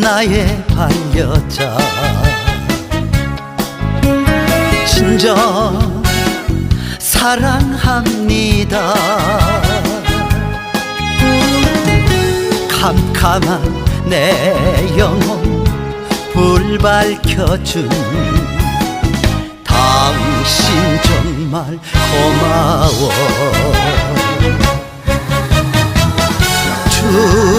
나의 반여자. 진정 사랑합니다. 캄캄한 내 영혼 불 밝혀준 당신 정말 고마워. 죽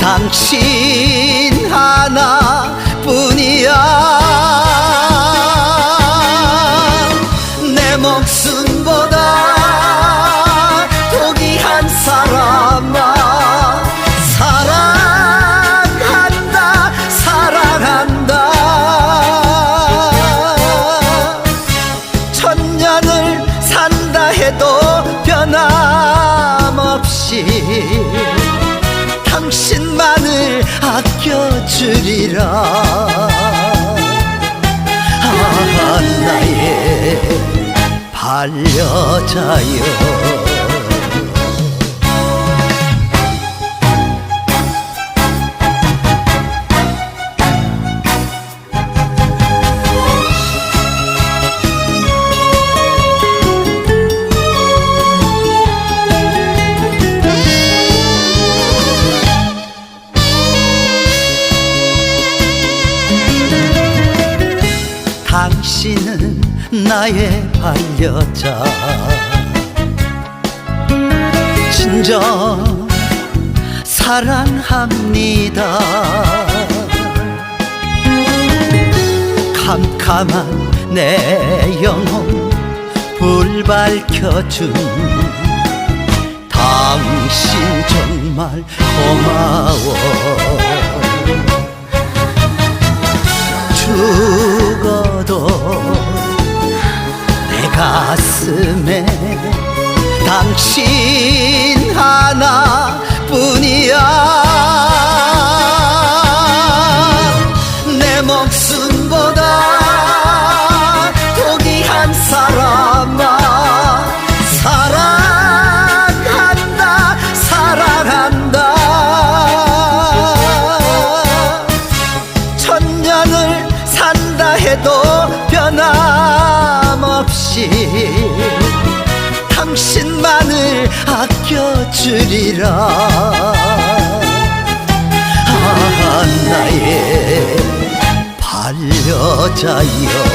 당신 하나뿐이야. 내 목숨보다 독이 한 사람아 사랑한다 사랑한다. 천년을 산다 해도 변함없이 당신만을 아껴주리라. 아 나의 반려자여 당신은 나의 반려자. 진정 사랑합니다. 캄캄한 내 영혼 불 밝혀준 당신 정말 고마워 가슴에 당신 하나뿐이야. 내 목숨 당신만을 아껴주리라. 아 나의 반려자여